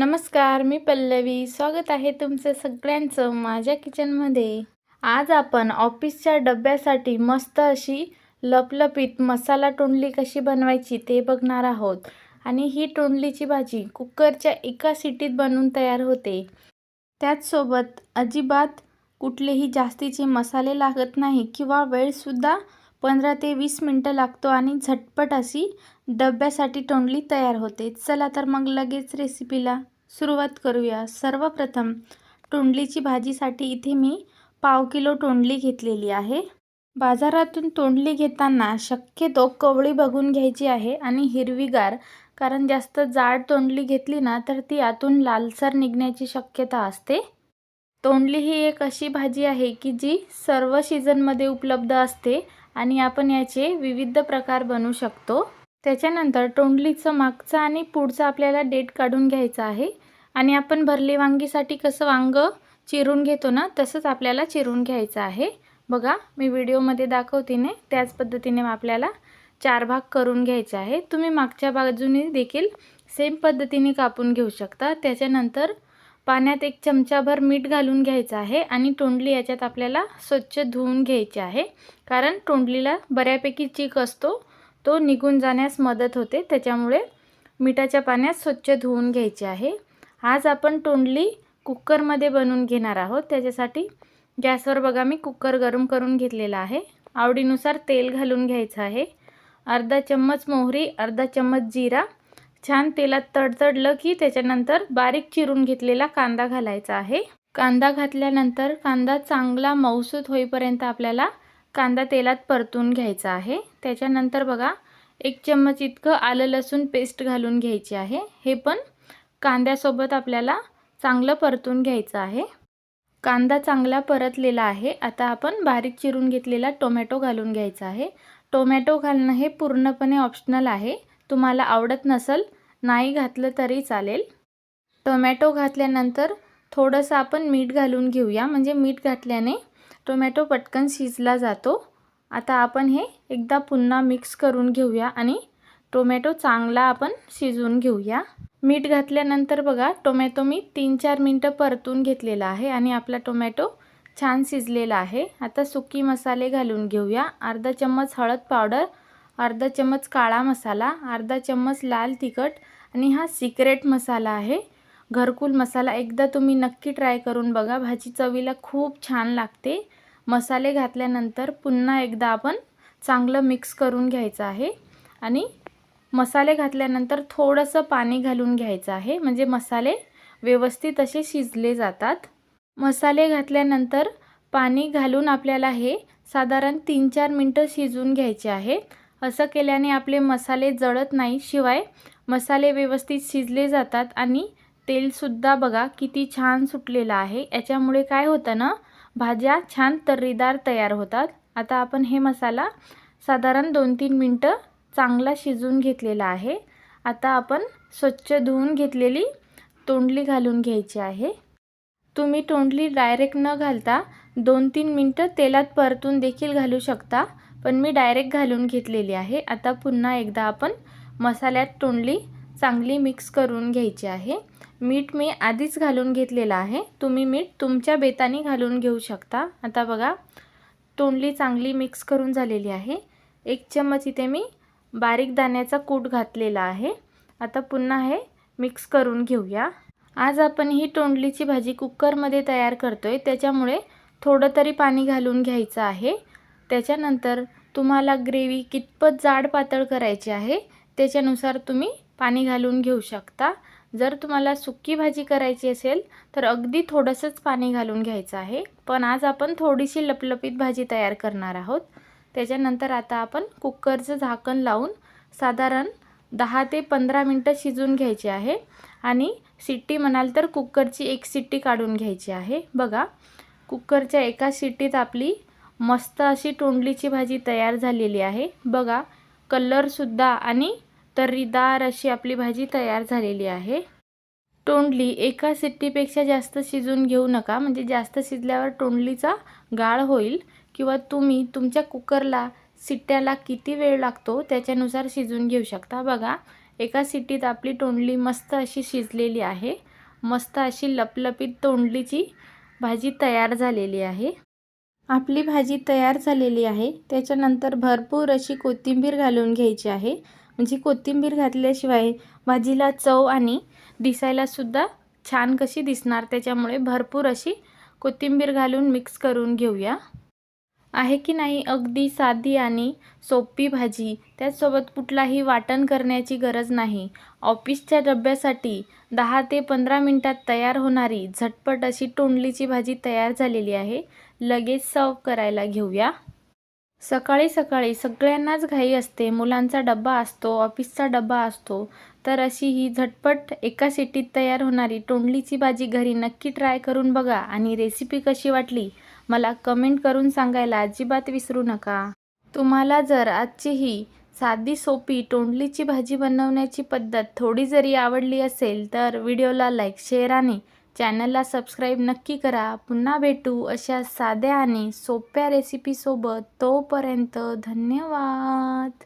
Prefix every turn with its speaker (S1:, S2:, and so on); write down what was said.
S1: नमस्कार मी पल्लवी. स्वागत आहे तुमचं सगळ्यांचं माझ्या किचनमध्ये. आज आपण ऑफिसच्या डब्यासाठी मस्त अशी लपलपीत मसाला टोंडली कशी बनवायची ते बघणार आहोत. आणि ही तोंडलीची भाजी कुकरच्या एका सिटीत बनवून तयार होते. त्याचसोबत अजिबात कुठलेही जास्तीचे मसाले लागत नाही किंवा वेळसुद्धा पंधरा ते वीस मिनटं लागतो आणि झटपट अशी डब्यासाठी तोंडली तयार होते. चला तर मग लगेच रेसिपीला सुरुवात करूया. सर्वप्रथम तोंडलीची भाजीसाठी इथे मी पाव किलो तोंडली घेतलेली आहे. बाजारातून तोंडली घेताना शक्यतो कवळी बघून घ्यायची आहे आणि हिरवीगार कारण जास्त जाड तोंडली घेतली ना तर ती आतून लालसर निघण्याची शक्यता असते. तोंडली ही एक अशी भाजी आहे की जी सर्व सीझनमध्ये उपलब्ध असते. आणि आपण याचे विविध प्रकार बनवू शकतो. त्याच्यानंतर तोंडलीचं मागचं आणि पुढचं आपल्याला डेट काढून घ्यायचं आहे. आणि आपण भरली वांगीसाठी कसं वांग चिरून घेतो ना तसंच आपल्याला चिरून घ्यायचं आहे. बघा मी व्हिडिओमध्ये दाखवतीने त्याच पद्धतीने आपल्याला चार भाग करून घ्यायचे आहे. तुम्ही मागच्या बाजूने देखील सेम पद्धतीने कापून घेऊ शकता. त्याच्यानंतर पाण्यात एक चमचाभर मीठ घालून घ्यायचं आहे आणि तोंडली याच्यात आपल्याला स्वच्छ धुवून घ्यायची आहे. कारण तोंडलीला बऱ्यापैकी चीक असतो तो निघून जाण्यास मदत होते. त्याच्यामुळे मिठाच्या पाण्यात स्वच्छ धुवून घ्यायची आहे. आज आपण तोंडली कुकरमध्ये बनवून घेणार आहोत. त्याच्यासाठी गॅसवर बघा मी कुकर गरम करून घेतलेला आहे. आवडीनुसार तेल घालून घ्यायचं आहे. अर्धा चम्मच मोहरी अर्धा चम्मच जिरा छान तेलात तडतडलं की त्याच्यानंतर बारीक चिरून घेतलेला कांदा घालायचा आहे. कांदा घातल्यानंतर कांदा चांगला मौसूत होईपर्यंत आपल्याला कांदा तेलात परतून घ्यायचा आहे. त्याच्यानंतर बघा एक चम्मच इतकं आलं लसूण पेस्ट घालून घ्यायची आहे. हे पण कांद्यासोबत आपल्याला चांगलं परतून घ्यायचं आहे. कांदा चांगला परतलेला आहे. आता आपण बारीक चिरून घेतलेला टोमॅटो घालून घ्यायचा आहे. टोमॅटो घालणं हे पूर्णपणे ऑप्शनल आहे. तुम्हाला आवडत नसेल नाही घातलं तरी चालेल. टोमॅटो घातल्यानंतर थोडंसं आपण मीठ घालून घेऊया. म्हणजे मीठ घातल्याने टोमॅटो पटकन शिजला जातो. आता आपण हे एकदा पुन्हा मिक्स करून घेऊया आणि टोमॅटो चांगला आपण शिजवून घेऊया. मीठ घातल्यानंतर बघा टोमॅटो मी तीन चार मिनटं परतून घेतलेला आहे आणि आपला टोमॅटो छान शिजलेला आहे. आता सुकी मसाले घालून घेऊया. अर्धा चम्मच हळद पावडर अर्धा चम्मच काळा मसाला अर्धा चम्मच लाल तिखट आणि हा सिक्रेट मसाला आहे. घरकुल मसाला एकदा तुम्ही नक्की ट्राय करून बघा. भाजी चवीला खूप छान लागते. मसाले घातल्यानंतर पुन्हा एकदा आपण चांगलं मिक्स करून घ्यायचं आहे. आणि मसाले घातल्यानंतर थोडंसं पाणी घालून घ्यायचं आहे. म्हणजे मसाले व्यवस्थित असे शिजले जातात. मसाले घातल्यानंतर पाणी घालून आपल्याला हे साधारण तीन चार मिनटं शिजून घ्यायचे आहे. असं केल्याने आपले मसाले जळत नाही. शिवाय मसाले व्यवस्थित शिजले जातात आणि तेलसुद्धा बघा किती छान सुटलेलं आहे. याच्यामुळे काय होतं ना भाज्या छान तर्रीदार तयार होतात. आता आपण हे मसाला साधारण दोन तीन मिनटं चांगला शिजवून घेतलेला आहे. आता आपण स्वच्छ धुवून घेतलेली तोंडली घालून घ्यायची आहे. तुम्ही तोंडली डायरेक्ट न घालता दोन तीन मिनटं तेलात परतून देखील घालू शकता. पण मी डायरेक्ट घालून घेतलेली आहे. आता पुन्हा एकदा आपण मसाल्यात तोंडली चांगली मिक्स करून घ्यायची आहे. मीठ मी आधीच घालून घेतलेलं आहे. तुम्ही मीठ तुमच्या बेताने घालून घेऊ शकता. आता बघा तोंडली चांगली मिक्स करून झालेली आहे. एक चम्मच इथे मी बारीक दाण्याचा कूट घातलेला आहे. आता पुन्हा हे मिक्स करून घेऊया. आज आपण ही तोंडलीची भाजी कुकरमध्ये तयार करतो आहे त्याच्यामुळे थोडं तरी पाणी घालून घ्यायचं आहे. त्याच्यानंतर तुम्हाला ग्रेव्ही कितपत जाड पातळ करायची आहे त्याच्यानुसार तुम्ही पाणी घालून घेऊ शकता. जर तुम्हाला सुक्की भाजी करायची असेल तर अगदी थोडंसंच पाणी घालून घ्यायचं आहे. पण आज आपण थोडीशी लपलपीत भाजी तयार करणार आहोत. त्याच्यानंतर आता आपण कुकरचं झाकण लावून साधारण दहा ते पंधरा मिनटं शिजून घ्यायची आहे. आणि सिट्टी म्हणाल तर कुकरची एक सिट्टी काढून घ्यायची आहे. बघा कुकरच्या एका सिट्टीत आपली मस्त अशी तोंडलीची भाजी तयार झालेली आहे. बघा कलरसुद्धा आणि तर्रीदार अशी आपली भाजी तयार झालेली आहे. तोंडली एका सिट्टीपेक्षा जास्त शिजून घेऊ नका. म्हणजे जास्त शिजल्यावर तोंडलीचा गाळ होईल. किंवा तुम्ही तुमच्या कुकरला सिट्ट्याला किती वेळ लागतो त्याच्यानुसार शिजून घेऊ शकता. बघा एका सिट्टीत आपली तोंडली मस्त अशी शिजलेली आहे. मस्त अशी लपलपीत तोंडलीची भाजी तयार झालेली आहे. आपली भाजी तयार झालेली आहे. त्याच्यानंतर भरपूर अशी कोथिंबीर घालून घ्यायची आहे. म्हणजे कोथिंबीर घातल्याशिवाय भाजीला चव आणि दिसायलासुद्धा छान कशी दिसणार त्याच्यामुळे भरपूर अशी कोथिंबीर घालून मिक्स करून घेऊया. आहे की नाही अगदी साधी आणि सोपी भाजी. त्याचसोबत कुठलाही वाटण करण्याची गरज नाही. ऑफिसच्या डब्यासाठी दहा ते पंधरा मिनटात तयार होणारी झटपट अशी तोंडलीची भाजी तयार झालेली आहे. लगेच सर्व करायला घेऊया. सकाळी सकाळी सगळ्यांनाच घाई असते. मुलांचा डब्बा असतो ऑफिसचा डब्बा असतो. तर अशी ही झटपट एका सिटीत तयार होणारी तोंडलीची भाजी घरी नक्की ट्राय करून बघा आणि रेसिपी कशी वाटली मला कमेंट करून सांगायला अजिबात विसरू नका. तुम्हाला जर आजची ही साधी सोपी तोंडलीची भाजी बनवण्याची पद्धत थोडी जरी आवडली असेल तर व्हिडिओला लाईक शेअर आणि चॅनलला सबस्क्राईब नक्की करा. पुन्हा भेटू अशा साध्या आणि सोप्या रेसिपीसोबत तोपर्यंत धन्यवाद.